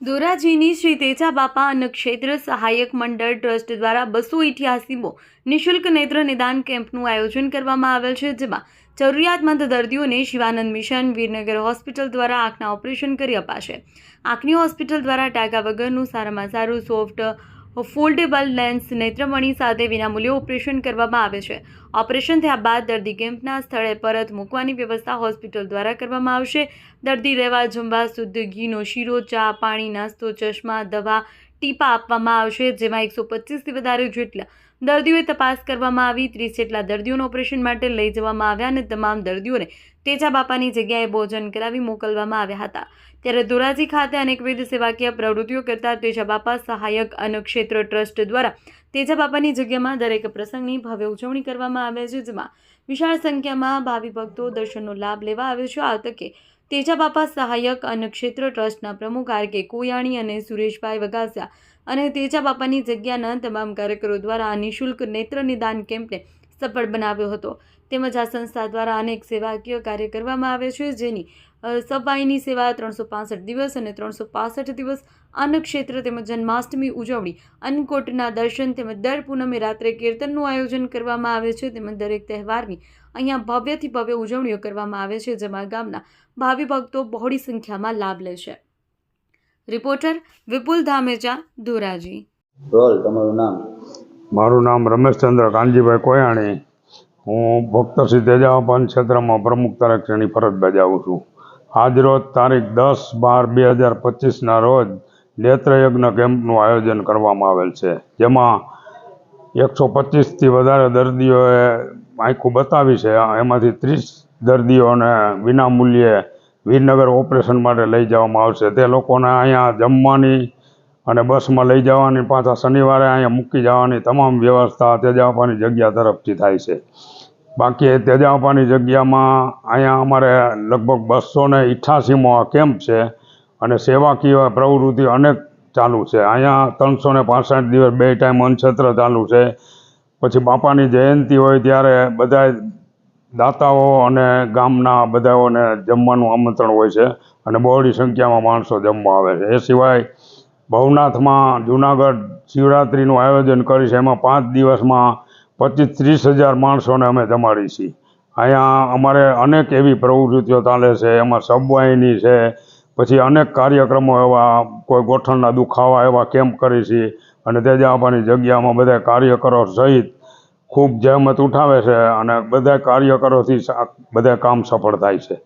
ધોરાજીની શ્રી તેજા બાપા અન્નક્ષેત્ર સહાયક મંડળ ટ્રસ્ટ દ્વારા બસો ઇઠ્યાસીમો નિઃશુલ્ક નેત્ર નિદાન કેમ્પનું આયોજન કરવામાં આવેલ છે, જેમાં જરૂરિયાતમંદ દર્દીઓને શિવાનંદ મિશન, વીરનગર હોસ્પિટલ દ્વારા આંખના ઓપરેશન કરી અપાશે. આંખની હોસ્પિટલ દ્વારા ટાંકા વગરનું સારામાં સારું સોફ્ટ ફોલ્ડેબલ લેન્સ નેત્રમણી સાથે વિનામૂલ્યે ઓપરેશન કરવામાં આવે છે. ઓપરેશન થયા બાદ દર્દી કેમ્પના સ્થળે પરત મૂકવાની વ્યવસ્થા હોસ્પિટલ દ્વારા કરવામાં આવશે. દર્દી રહેવા જમવા, શુદ્ધ ઘીનો શીરો, ચા, પાણી, નાસ્તો, ચશ્મા, દવા ટીપા આપવામાં આવશે, જેમાં એકસો પચીસથી વધારે જેટલા દર્દીઓએ તપાસ કરવામાં આવી, ત્રીસ જેટલા દર્દીઓને ઓપરેશન માટે લઈ જવામાં આવ્યા અને તમામ દર્દીઓને તેજા બાપાની જગ્યાએ ભોજન કરાવી મોકલવામાં આવ્યા હતા. ત્યારે ધોરાજી ખાતે અનેકવિધ સેવાકીય પ્રવૃત્તિઓ કરતા તેજા બાપા સહાયક અન્નક્ષેત્ર ટ્રસ્ટ દ્વારા તેજા બાપાની જગ્યામાં દરેક પ્રસંગની ભવ્ય ઉજવણી કરવામાં આવે છે, જેમાં વિશાળ સંખ્યામાં ભાવિ ભક્તો દર્શનનો લાભ લેવા આવે છે. આ તકે તેજા બાપા સહાયક અન્નક્ષેત્ર ટ્રસ્ટના પ્રમુખ આર કે કોયાણી અને સુરેશભાઈ વગાસિયા અને તેજા બાપાની જગ્યાના તમામ કાર્યકરો દ્વારા નિઃશુલ્ક નેત્ર નિદાન કેમ્પને સફળ બનાવ્યો હતો. તેમજ આ સંસ્થા દ્વારા અનેક સેવાકીય કાર્ય કરવામાં આવે છે, જેની સફાઈની સેવા ત્રણસો પાસઠ દિવસ અને ત્રણસો પાસઠ દિવસ અન્નક્ષેત્ર તેમજ જન્માષ્ટમી ઉજવણી, અન્નકોટના દર્શન તેમજ દર પૂનમે રાત્રે કીર્તનનું આયોજન કરવામાં આવે છે, તેમજ દરેક તહેવારની અહીંયા ભવ્યથી ભવ્ય ઉજવણીઓ કરવામાં આવે છે, જેમાં ગામના ભાવિ ભક્તો બહોળી સંખ્યામાં લાભ લે છે. રિપોર્ટર વિપુલ ધામેચા, ધોરાજી. તમારું નામ? મારું નામ રમેશચંદ્ર કાનજીભાઈ કોયાણી. હું ભક્ત તેજાવપાન ક્ષેત્રમાં પ્રમુખ તરીકેની ફરજ બજાવું છું. આજરોજ તારીખ દસ બાર બે હજાર પચીસના રોજ નેત્રયજ્ઞ કેમ્પનું આયોજન કરવામાં આવેલ છે. જેમાં એકસો પચીસથી વધારે દર્દીઓએ આંખું બતાવી છે. એમાંથી ત્રીસ દર્દીઓને વિનામૂલ્યે વીરનગર ઓપરેશન માટે લઈ જવામાં આવશે. તે લોકોને અહીંયા જમવાની અને બસમાં લઈ જવાની પાછા શનિવારે અહીંયા મૂકી જવાની તમામ વ્યવસ્થા તેજાપાની જગ્યા તરફથી થાય છે. બાકી તેજાપાની જગ્યામાં અહીંયા અમારે લગભગ બસો ને ઇઠ્ઠાસીમો કેમ્પ છે અને સેવાકીય પ્રવૃત્તિ અનેક ચાલુ છે. અહીંયા ત્રણસો ને પાંસઠ દિવસ બે ટાઈમ અન્નક્ષેત્ર ચાલુ છે. પછી બાપાની જયંતિ હોય ત્યારે બધા દાતાઓ અને ગામના બધાઓને જમવાનું આમંત્રણ હોય છે અને બહોળી સંખ્યામાં માણસો જમવા આવે છે. એ સિવાય ભવનાથમાં જુનાગઢ શિવરાત્રિનું આયોજન કરી છે એમાં પાંચ દિવસમાં પચીસ ત્રીસ હજાર માણસોને અમે જમાડી છીએ. અહીંયા અમારે અનેક એવી પ્રવૃત્તિઓ ચાલે છે. એમાં સબવાહિની છે. પછી અનેક કાર્યક્રમો એવા કોઈ ગોઠણના દુખાવા એવા કેમ્પ કરી છીએ. અને તેજાબાની જગ્યામાં બધા કાર્યકરો સહિત ખૂબ જહેમત ઉઠાવે છે અને બધા કાર્યકરોથી બધા કામ સફળ થાય છે.